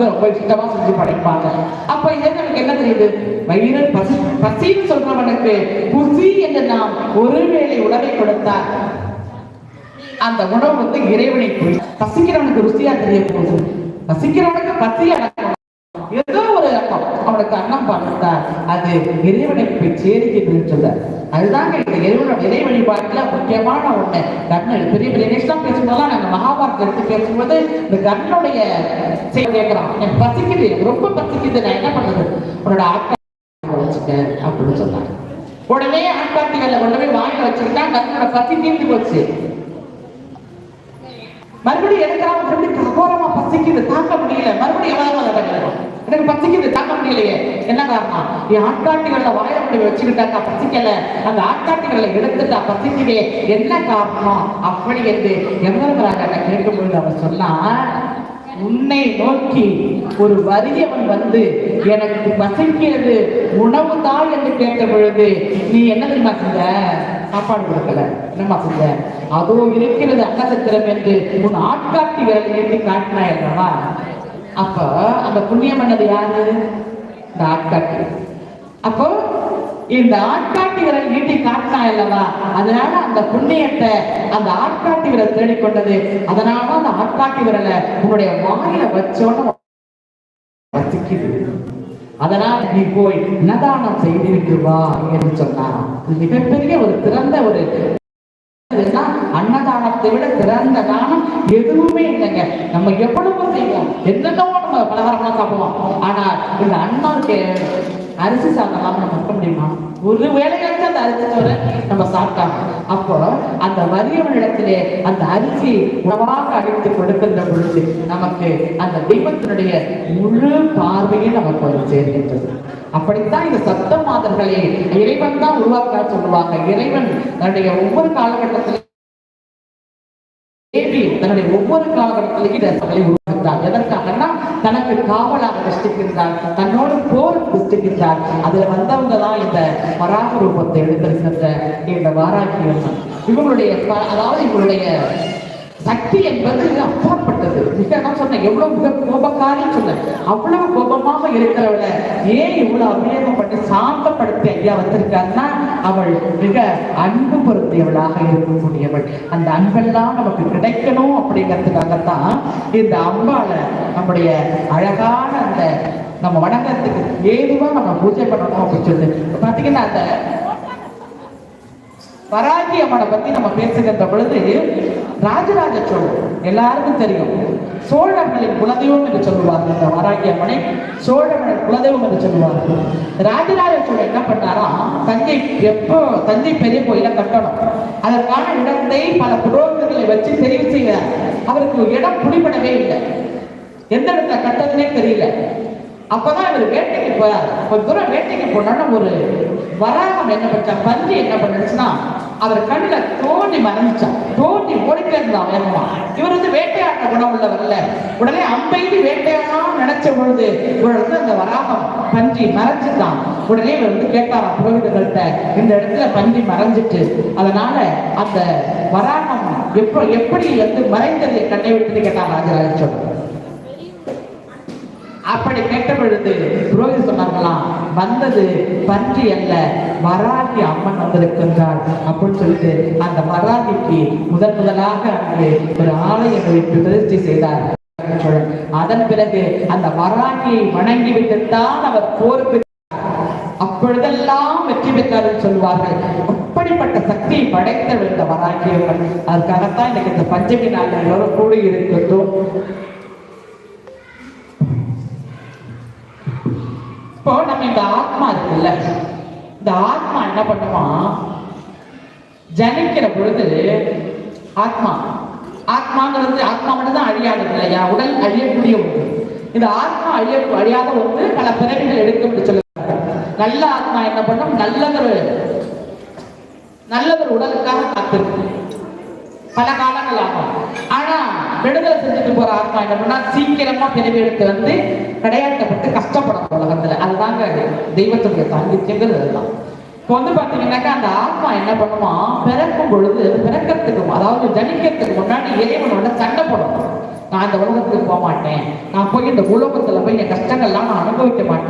நமக்கு ரொம்ப இஷ்டமா செஞ்சு படைப்பாங்க. அப்ப இது நமக்கு என்ன தெரியுது? வயிறு பசி பசின்னு சொல்றவனுக்கு குசி என்று நாம் ஒருவேளை உணவை கொடுத்தார் அந்த உணவு வந்து இறைவனை போய் பசிக்கிறவனுக்கு ருசியா தெரிய போகுது. பசிக்கிறவனுக்கு பசி அடக்கம் ஏதோ ஒரு அர்த்தம் அவனுக்கு அன்னம் பார்த்தா அது இறைவனை போய் சேரிக்கை சொல்ல. அதுதாங்க இந்த இறைவன இறை வழிபாட்டுல முக்கியமான ஒண்ணு. கர்ணன் பெரிய பெரிய நேஷனம் பேசும்போதெல்லாம் நாங்க மகாபாரதம் எடுத்து பேசும்போது இந்த கர்ணனுடைய செய்தி எனக்கு பசிக்குது எனக்கு ரொம்ப பசிக்குது. நான் என்ன பண்றது? உன்னோட ஆட்கள் வச்சுக்க அப்படின்னு சொன்னாங்க உடனே ஆட்காட்டிகளை கொண்டு போய் வாங்கி வச்சுக்கிட்டா கர்ணனோட பசி தீர்ந்து போச்சு. மறுபடியும் எடுக்கிறான் மறுபடியும் அகோரமா பசிக்குது தாக்க முடியல. மறுபடியும் எவ்வளவு எனக்கு பசிக்குது தாக்க முடியல. என்ன என் ஆட்காட்டிகளை வாயில முடி வச்சுக்கிட்டாக்கா பசிக்கல. அந்த ஆட்காட்டிகளை எடுத்துட்டா பசிக்குதே என்ன காரணம்? அப்படி என்று கேட்கும் கேட்கும்பொழுது அவன் சொன்னா உன்னை நோக்கி ஒரு வறியவன் வந்து எனக்கு பசிக்கிறது. உணவு தான் என்று கேட்ட பொழுது நீ என்ன தெரியுமா செஞ்ச? சாப்பாடு கொடுக்கல. என்னமா செஞ்ச? அதோ இருக்கிறது அன்னசத்திரம் என்று உன் ஆட்காட்டி விரலை ஏற்றி காட்டினாய் அல்லவா? அப்ப அந்த புண்ணியம் பண்ணது யாரு? இந்த ஆட்காட்டி. அப்போ இந்த ஆட்காட்டி விரல் நீட்டி காட்டினா அல்லவா அதனால அந்த புண்ணியத்தை அந்த ஆட்காட்டி விரல் தேடிக்கொண்டது. அதனால அந்த ஆட்காட்டி விரலை உன்னுடைய வாயில வச்சோன்னு வசிக்குது. அதனால் நீ போய் நதானம் செய்துவிட்டு வா என்று சொன்னார் மிகப்பெரிய ஒரு திறந்த ஒரு அன்னதானத்தை விட சிறந்த தானம் எதுவுமே இல்லைங்க. நம்ம எவ்வளவு செய்வோம். என்னென்ன பலகாரம்லாம் சாப்பிடுவோம். ஆனா இந்த அன்னாருக்கு அரிசி சாதம்லாம் நம்ம இருக்க முடியுமா? ஒரு வேலையாச்சும் அந்த அரிசி சோறை நம்ம சாப்பிட்டாங்க அப்போ அந்த வறியவனிடத்திலே அந்த அரிசி உணவாக அடித்து கொடுக்கின்ற பொழுது நமக்கு அந்த தெய்வத்தினுடைய முழு பார்வையும் நமக்கு வந்து சேர்கின்றது அப்படித்தான் இந்த சத்த மாதர்களை இறைவன் தான் உருவாக்க சொல்லுவாங்க. இறைவன் தன்னுடைய ஒவ்வொரு காலகட்டத்திலும் தன்னுடைய ஒவ்வொரு காலகட்டத்திலும் ரசங்களை சபையை உருவாக்குகிறார். எதற்காகனா தனக்கு காவலாக திருஷ்டிக்கின்றார் தன்னோடு போர் திருஷ்டிக்கின்றார் அதுல வந்தவங்க தான் இந்த வராக ரூபத்தை எடுத்திருக்கின்ற இந்த வாராக்கியம் இவங்களுடைய அதாவது இவங்களுடைய சக்தி என்பது அப்பாற்பட்டது. மிக நான் சொன்னேன் எவ்வளவு மிக கோபக்காரின்னு சொன்னேன் அவ்வளவு கோபமாக இருக்கிறவள ஏன் இவ்வளவு அபிநயம் சாந்தப்படுத்தி ஐயா வந்திருக்காருன்னா அவள் மிக அன்பு பொருந்தியவளாக இருக்கக்கூடியவள். அந்த அன்பெல்லாம் நமக்கு கிடைக்கணும் அப்படிங்கிறதுக்காகத்தான் இந்த அம்பாளை நம்முடைய அழகான அந்த நம்ம வணக்கத்துக்கு ஏதுவா நம்ம பூஜை பண்ணணும் அப்படின்னு சொல்லி இப்ப பாத்தீங்கன்னா அந்த வராகி அம்மனை பத்தி நம்ம பேசுகின்ற பொழுது ராஜராஜ சோழன் எல்லாருக்கும் தெரியும். சோழர்களின் குலதெய்வம் என்று சொல்லுவார்கள் இந்த வராகி அம்மனை. சோழர்களின் குலதெய்வம் என்று சொல்லுவார்கள். ராஜராஜ சோழன் என்ன பண்ணாரா? தஞ்சை எப்போ தஞ்சை பெரிய கோயிலை கட்டணும். அதற்கான இடத்தை பல புரோகர்களை வச்சு தெரிவு செய்கிறார் அவருக்கு இடம் புடிபடவே இல்லை. எந்த இடத்துல கட்டதுன்னே தெரியல. அப்பதான் இவர் வேட்டைக்கு போறார். கொஞ்ச தூரம் வேட்டைக்கு போனோம்னா ஒரு வராகம் என்ன பண்ண பன்றி என்ன பண்ணுச்சுன்னா அவர் கண்ணில் தோண்டி மறைஞ்சான் தோண்டி ஓடிட்டே இருந்தான் வேகமா. இவர் வந்து வேட்டையாட்ட குணம் உள்ளவர்ல. உடனே அம்பைடி வேட்டையாடலாம் நினைச்ச பொழுது இவர் வந்து அந்த வராகம் பன்றி மறைஞ்சுட்டான். உடனே இவர் வந்து கேட்டாராம் புரோகிதர்கள்ட்ட இந்த இடத்துல பன்றி மறைஞ்சிட்டு அதனால அந்த வராகம் எப்ப எப்படி வந்து மறைந்தது கண்ணை விட்டு கேட்டான் ராஜராஜ சோழன். அப்படி கேட்ட பொழுது புரோகிதர் சொன்னார்களாம் வந்தது பன்றி அல்ல மராட்டி அம்மன் வந்திருக்கின்றார் அப்படின்னு சொல்லிட்டு அந்த மராட்டிக்கு முதன் முதலாக அங்கு ஒரு ஆலயம் வைத்து பிரதிஷ்டை செய்தார். அதன் பிறகு அந்த மராட்டியை வணங்கி விட்டுத்தான் அவர் போருக்கு அப்பொழுதெல்லாம் வெற்றி பெற்றார்கள் சொல்வார்கள். அப்படிப்பட்ட சக்தியை படைத்தவர் இந்த வராகியவர்கள் அதுக்காகத்தான் இன்னைக்கு இந்த பஞ்சமி நாள் எல்லோரும் கூடி இருக்கின்றோம் இப்போ நம்ம இந்த ஆத்மா இருக்குல்ல இந்த ஆத்மா என்ன பண்ணுமா? ஜனிக்கிற பொழுது ஆத்மா ஆத்மாங்கிறது ஆத்மா மட்டும் தான் அழியாதது இல்லையா? உடல் அழியக்கூடிய ஒன்று இந்த ஆத்மா அழிய அழியாத ஒன்று பல பிறவிகள் எடுக்கும் என்று சொல்லுவாங்க. நல்ல ஆத்மா என்ன பண்ணும்? நல்லதொரு நல்லதொரு உடலுக்காக காத்திருக்கு பல காலங்கள் ஆகும். ஆனா விடுதலை செஞ்சுட்டு போற ஆத்மா என்ன பண்ணா சீக்கிரமா பிறவி எடுத்து வந்து கிடையாட்டப்பட்டு கஷ்டப்படும் உலகத்துல. அதுதாங்க தெய்வத்துடைய சாங்கித்யங்கிறது அதுதான் இப்போ வந்து பாத்தீங்கன்னாக்கா அந்த ஆத்மா என்ன பண்ணுமா? பிறக்கும் பொழுது பிறக்கிறதுக்கு அதாவது ஜனிக்கிறதுக்கு முன்னாடி இறைவனோட சண்டை போடணும். நான் இந்த உலகத்துக்கு போக மாட்டேன் நான் போய் இந்த உலகத்துல போய் என் கஷ்டங்கள்லாம் நான் அனுபவிக்க மாட்டேன்.